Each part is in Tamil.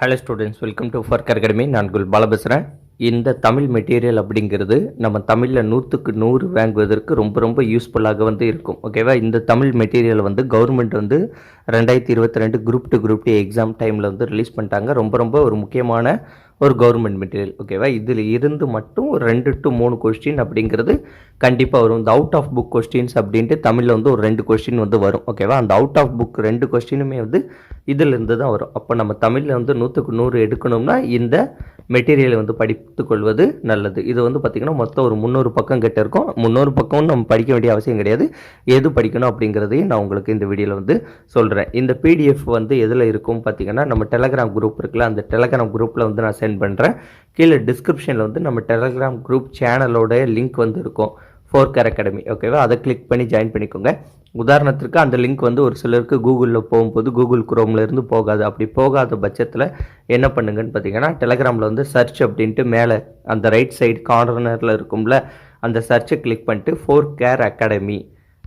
Hello students welcome to ஃபர்க் academy நான் குல் பால பேசுகிறேன் இந்த தமிழ் மெட்டீரியல் அப்படிங்கிறது நம்ம தமிழில் நூற்றுக்கு நூறு வாங்குவதற்கு ரொம்ப ரொம்ப யூஸ்ஃபுல்லாக வந்து இருக்கும். ஓகேவா இந்த தமிழ் மெட்டீரியல் வந்து கவர்மெண்ட் வந்து ரெண்டாயிரத்தி இருபத்தி ரெண்டு group two group D exam டைமில் வந்து ரிலீஸ் பண்ணிட்டாங்க. ரொம்ப ரொம்ப ஒரு முக்கியமான ஒரு கவர்மெண்ட் மெட்டீரியல் ஓகேவா இதில் இருந்து மட்டும் ஒரு ரெண்டு டு மூணு கொஸ்டின் அப்படிங்கிறது கண்டிப்பாக வரும். இந்த அவுட் ஆஃப் புக் கொஸ்டின்ஸ் அப்படின்ட்டு தமிழில் வந்து ஒரு ரெண்டு கொஸ்டின் வந்து வரும் ஓகேவா அந்த அவுட் ஆஃப் புக் ரெண்டு கொஸ்டினுமே வந்து இதிலிருந்து தான் வரும். அப்போ நம்ம தமிழில் வந்து நூற்றுக்கு நூறு எடுக்கணும்னா இந்த மெட்டீரியலை வந்து படித்துக்கொள்வது நல்லது. இது வந்து பார்த்திங்கன்னா மொத்தம் ஒரு முந்நூறு பக்கம் கிட்ட இருக்கும். முந்நூறு பக்கம் நம்ம படிக்க வேண்டிய அவசியம் கிடையாது. எது படிக்கணும் அப்படிங்கிறதையும் நான் உங்களுக்கு இந்த வீடியோவில் வந்து சொல்கிறேன் இந்த பிடிஎஃப் வந்து எதில் இருக்கும் பார்த்தீங்கன்னா நம்ம டெலகிராம் குரூப் இருக்குல்ல அந்த டெலகிராம் குரூப்பில் வந்து நான் சென்ட் பண்ணுறேன் கீழே டிஸ்கிரிப்ஷனில் வந்து நம்ம டெலகிராம் குரூப் சேனலோட லிங்க் வந்து இருக்கும். ஃபோர் கேர் அகாடமி ஓகேவா அதை கிளிக் பண்ணி ஜாயின் பண்ணிக்கோங்க. உதாரணத்திற்கு அந்த லிங்க் வந்து ஒரு சிலருக்கு கூகுளில் போகும்போது கூகுள் குரோமில் இருந்து போகாது. அப்படி போகாத பட்சத்தில் என்ன பண்ணுங்கன்னு பார்த்தீங்கன்னா டெலகிராமில் வந்து சர்ச் அப்படின்ட்டு மேலே அந்த ரைட் சைடு கார்னரில் இருக்கும்ல அந்த சர்ச்சை கிளிக் பண்ணிட்டு ஃபோர் கேர் அகாடமி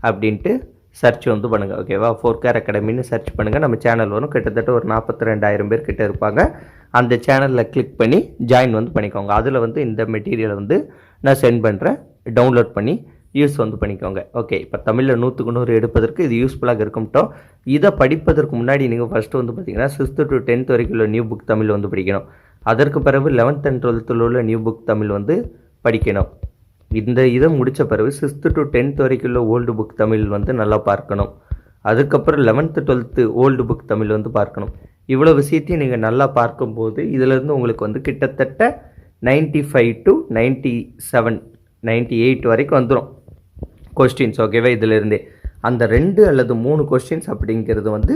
அப்படின்ட்டு சர்ச் வந்து பண்ணுங்கள் ஓகேவா ஃபோர் கேர் அகாடமின்னு சர்ச் பண்ணுங்கள் நம்ம சேனல் வரும். கிட்டத்தட்ட ஒரு நாற்பத்தி ரெண்டாயிரம் பேர் கிட்ட இருப்பாங்க. அந்த சேனலில் கிளிக் பண்ணி ஜாயின் வந்து பண்ணிக்கோங்க. அதில் வந்து இந்த மெட்டீரியலை வந்து நான் சென்ட் பண்ணுறேன் டவுன்லோட் பண்ணி யூஸ் வந்து பண்ணிக்கோங்க. ஓகே இப்போ தமிழில் நூற்றுக்கு நூறு எடுப்பதற்கு இது யூஸ்ஃபுல்லாக இருக்கும்ட்டோம். இதை படிப்பதற்கு முன்னாடி நீங்கள் ஃபஸ்ட்டு வந்து பார்த்தீங்கன்னா சிக்ஸ்த்து டு டென்த் வரைக்கும் உள்ள நியூ புக் தமிழ் வந்து படிக்கணும். அதற்கு பிறகு லெவன்த் அண்ட் டுவெல்த்தில் உள்ள நியூ புக் தமிழ் வந்து படிக்கணும். இந்த இதை முடித்த பிறகு சிக்ஸ்த்து டு டென்த் வரைக்கும் உள்ள ஓல்டு புக் தமிழ் வந்து நல்லா பார்க்கணும். அதுக்கப்புறம் eleventh twelfth old book Tamil வந்து பார்க்கணும். இவ்வளோ விஷயத்தையும் நீங்கள் நல்லா பார்க்கும்போது இதிலேருந்து உங்களுக்கு வந்து கிட்டத்தட்ட ninety five to ninety seven ninety eight வரைக்கும் வந்துடும் கொஸ்டின்ஸ் ஓகேவா இதிலிருந்தே அந்த ரெண்டு அல்லது மூணு கொஸ்டின்ஸ் அப்படிங்கிறது வந்து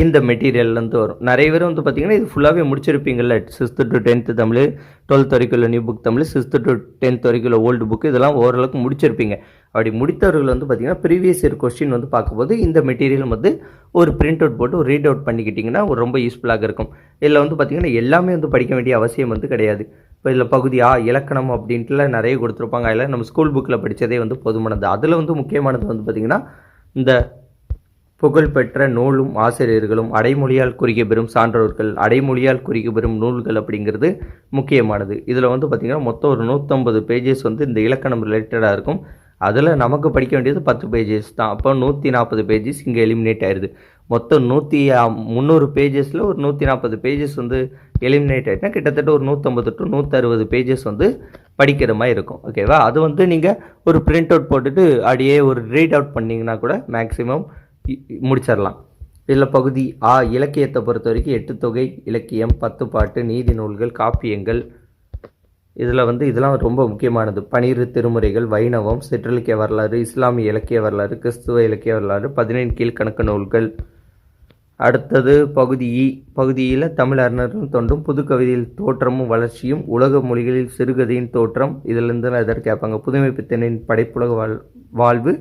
இந்த மெட்டீரியல்லேருந்து வரும். நிறைய பேர் வந்து பார்த்தீங்கன்னா இது ஃபுல்லாகவே முடிச்சிருப்பீங்கள்ல sixth to tenth Tamil twelfth வரைக்கும் உள்ள new book Tamil sixth to tenth வரைக்கும் உள்ள ஓல்டு புக் இதெல்லாம் ஓரளவுக்கு முடிச்சிருப்பீங்க. அப்படி முடித்தவர்கள் வந்து பார்த்தீங்கன்னா ப்ரீவியஸ் இயர் கொஸ்டின் வந்து பார்க்கும்போது இந்த மெட்டீரியல் வந்து ஒரு பிரிண்ட் அவுட் போட்டு ஒரு ரீட் அவுட் பண்ணிக்கிட்டிங்கன்னா ஒரு ரொம்ப யூஸ்ஃபுல்லாக இருக்கும். இதில் வந்து பார்த்தீங்கன்னா எல்லாமே வந்து படிக்க வேண்டிய அவசியம் வந்து கிடையாது. இப்போ இதில் பகுதி ஆ இலக்கணம் அப்படின்ட்டுலாம் நிறைய கொடுத்துருப்பாங்க. அதில் நம்ம ஸ்கூல் புக்கில் படித்ததே வந்து போதுமானது. அதில் வந்து முக்கியமானது வந்து பார்த்திங்கன்னா இந்த புகழ்பெற்ற நூலும் ஆசிரியர்களும் அடைமொழியால் குறிக்க பெறும் சான்றோர்கள் அடைமொழியால் குறிக்க பெறும் நூல்கள் அப்படிங்கிறது முக்கியமானது. இதில் வந்து பார்த்திங்கன்னா மொத்தம் ஒரு நூற்றம்பது பேஜஸ் வந்து இந்த இலக்கணம் ரிலேட்டடாக இருக்கும். அதில் நமக்கு படிக்க வேண்டியது பத்து பேஜஸ் தான். அப்போ நூற்றி நாற்பது பேஜஸ் இங்கே எலிமினேட் ஆயிடுது மொத்தம் நூற்றி முந்நூறு பேஜஸில் ஒரு நூற்றி நாற்பது பேஜஸ் வந்து எலிமினேட் ஆகிட்டா கிட்டத்தட்ட ஒரு நூற்றம்பது டு நூற்றறுபது பேஜஸ் வந்து படிக்கிற மாதிரி இருக்கும். ஓகேவா அது வந்து நீங்கள் ஒரு பிரிண்ட் அவுட் போட்டுட்டு அப்படியே ஒரு ரீட் அவுட் பண்ணிங்கன்னா கூட மேக்ஸிமம் முடிச்சிடலாம். இதில் பகுதி ஆ இலக்கியத்தை பொறுத்த வரைக்கும் எட்டு தொகை இலக்கியம் பத்து பாட்டு நீதி நூல்கள் காப்பியங்கள். இதில் வந்து இதெல்லாம் ரொம்ப முக்கியமானது. பனிரு திருமுறைகள் வைணவம் சிற்றிலக்கிய வரலாறு இஸ்லாமிய இலக்கிய வரலாறு கிறிஸ்துவ இலக்கிய வரலாறு பதினேழு கீழ்கணக்கு நூல்கள். அடுத்தது பகுதி இ. பகுதியில் தமிழ் அறிஞர்களும் தொண்டும் புதுக்கவிதையில் தோற்றமும் வளர்ச்சியும் உலக மொழிகளில் சிறுகதையின் தோற்றம். இதிலிருந்து எதற்கு கேட்பாங்க? புதுமை பித்தனின் படைப்புலக வாழ் வாழ்வு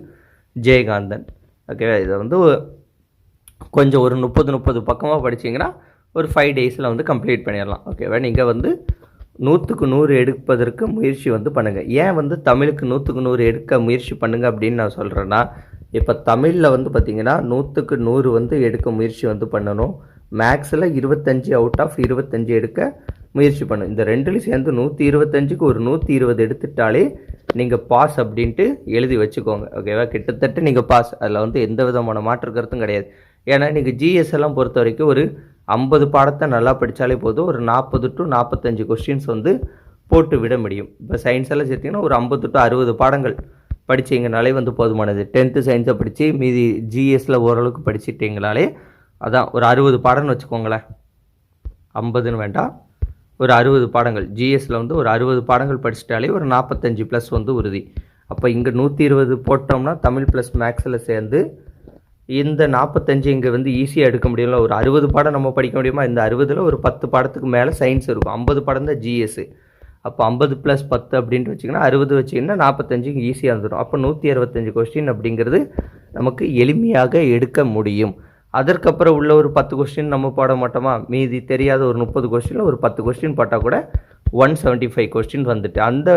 ஜெயகாந்தன். ஓகேவா இதை வந்து கொஞ்சம் ஒரு முப்பது முப்பது பக்கமாக படிச்சிங்கன்னா ஒரு ஃபைவ் டேஸில் வந்து கம்ப்ளீட் பண்ணிடலாம். ஓகேவா நீங்கள் வந்து நூற்றுக்கு நூறு எடுப்பதற்கு முயற்சி வந்து பண்ணுங்கள் ஏன் வந்து தமிழுக்கு நூற்றுக்கு நூறு எடுக்க முயற்சி பண்ணுங்கள் அப்படின்னு நான் சொல்கிறேன்னா இப்போ தமிழில் வந்து பார்த்திங்கன்னா நூற்றுக்கு நூறு வந்து எடுக்க முயற்சி வந்து பண்ணணும். மேக்ஸில் இருபத்தஞ்சி அவுட் ஆஃப் இருபத்தஞ்சி எடுக்க முயற்சி பண்ணும் இந்த ரெண்டுலையும் சேர்ந்து நூற்றி இருபத்தஞ்சுக்கு ஒரு நூற்றி இருபது எடுத்துட்டாலே நீங்கள் பாஸ் அப்படின்ட்டு எழுதி வச்சுக்கோங்க. ஓகேவா கிட்டத்தட்ட நீங்கள் பாஸ் அதில் வந்து எந்த விதமான மாற்று கருத்தும் கிடையாது. ஏன்னா நீங்கள் ஜிஎஸ் எல்லாம் பொறுத்த வரைக்கும் ஒரு ஐம்பது பாடத்தை நல்லா படித்தாலே போதும். ஒரு நாற்பது டு நாற்பத்தஞ்சு கொஸ்டின்ஸ் வந்து போட்டு விட முடியும். இப்போ சயின்ஸ் எல்லாம் சேர்த்திங்கன்னா ஒரு ஐம்பது டு அறுபது பாடங்கள் படித்தீங்கனாலே வந்து போதுமானது. டென்த்து சயின்ஸை படித்து மீதி ஜிஎஸ்சில் ஓரளவுக்கு படிச்சிட்டிங்கனாலே அதான் ஒரு அறுபது பாடம்னு வச்சுக்கோங்களேன். ஐம்பதுன்னு வேண்டாம். ஒரு அறுபது பாடங்கள். ஜிஎஸ்சில் வந்து ஒரு அறுபது பாடங்கள் படிச்சிட்டாலே ஒரு நாற்பத்தஞ்சு ப்ளஸ் வந்து உறுதி. அப்போ இங்கே நூற்றி இருபது போட்டோம்னா தமிழ் ப்ளஸ் மேக்ஸில் சேர்ந்து இந்த நாற்பத்தஞ்சு இங்கே வந்து ஈஸியாக எடுக்க முடியும்ல? ஒரு அறுபது பாடம் நம்ம படிக்க முடியுமா? இந்த அறுபதில் ஒரு பத்து பாடத்துக்கு மேலே சயின்ஸ் இருக்கும். ஐம்பது பாடம் தான் ஜிஎஸ்ஸு அப்போ ஐம்பது ப்ளஸ் பத்து அப்படின்ட்டு வச்சிங்கன்னா அறுபது வச்சிங்கன்னா நாற்பத்தஞ்சு ஈஸியாக வந்துடும் அப்போ நூற்றி அறுபத்தஞ்சு கொஸ்டின் அப்படிங்கிறது நமக்கு எளிமையாக எடுக்க முடியும். அதற்கப்புறம் உள்ள ஒரு பத்து கொஸ்டின் நம்ம போட மாட்டோமா? மீதி தெரியாத ஒரு முப்பது கொஸ்டினில் ஒரு பத்து கொஸ்டின் போட்டால் கூட ஒன் செவன்ட்டி ஃபைவ் கொஸ்டின் வந்துட்டு. அந்த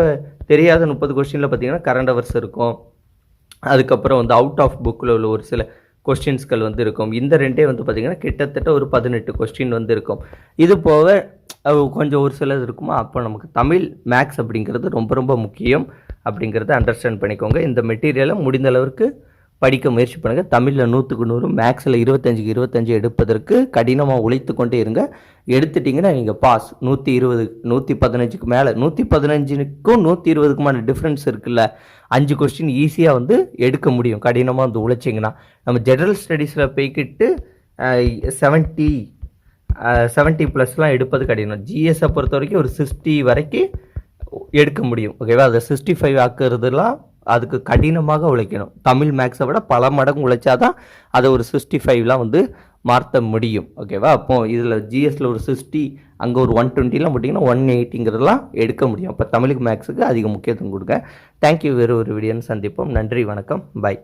தெரியாத முப்பது கொஸ்டினில் பார்த்தீங்கன்னா கரண்ட் அவர்ஸ் இருக்கும். அதுக்கப்புறம் வந்து அவுட் ஆஃப் புக்கில் உள்ள ஒரு சில கொஸ்டின்ஸ்கள் வந்து இருக்கும். இந்த ரெண்டே வந்து பார்த்திங்கன்னா கிட்டத்தட்ட ஒரு பதினெட்டு கொஸ்டின் வந்து இருக்கும். இது போக கொஞ்சம் ஒரு சிலது இருக்குமா? அப்போ நமக்கு தமிழ் மேக்ஸ் அப்படிங்கிறது ரொம்ப ரொம்ப முக்கியம். அப்படிங்கிறத அண்டர்ஸ்டாண்ட் பண்ணிக்கோங்க. இந்த மெட்டீரியலை முடிந்த அளவுக்கு படிக்க முயற்சி பண்ணுங்கள் தமிழில் நூற்றுக்கு நூறு மேக்ஸில் இருபத்தஞ்சுக்கு இருபத்தஞ்சு எடுப்பதற்கு கடினமாக உழைத்து கொண்டே இருங்க. எடுத்துட்டிங்கன்னா நீங்கள் பாஸ் நூற்றி இருபது நூற்றி பதினஞ்சுக்கு மேலே நூற்றி பதினஞ்சுக்கும் நூற்றி இருபதுக்குமான டிஃப்ரென்ஸ் இருக்குல்ல? அஞ்சு கொஸ்டின் ஈஸியாக வந்து எடுக்க முடியும். கடினமாக வந்து உழைச்சிங்கன்னா. நம்ம ஜென்ரல் ஸ்டடீஸில் போய்கிட்டு செவன்ட்டி செவன்ட்டி ப்ளஸ்லாம் எடுப்பது கடினம். ஜிஎஸை பொறுத்த வரைக்கும் ஒரு சிக்ஸ்டி வரைக்கும் எடுக்க முடியும். ஓகேவா அதை சிக்ஸ்டி ஃபைவ் ஆக்குறதுலாம் அதுக்கு கடினமாக உழைக்கணும். தமிழ் மேக்ஸை விட பல மடங்கு உழைச்சாதான் அதை ஒரு சிக்ஸ்டி ஃபைவ்லாம் வந்து மாற்ற முடியும். ஓகேவா அப்போ இதில் ஜிஎஸ்ல ஒரு சிக்ஸ்டி அங்கே ஒரு ஒன் டுவெண்ட்டிலாம் போட்டிங்கன்னா ஒன் எயிட்டிங்கிறதெல்லாம் எடுக்க முடியும். அப்போ தமிழுக்கு மேக்ஸுக்கு அதிக முக்கியத்துவம் கொடுங்க. தேங்க்யூ வேறு ஒரு வீடியோன்னு சந்திப்போம். நன்றி. வணக்கம். பை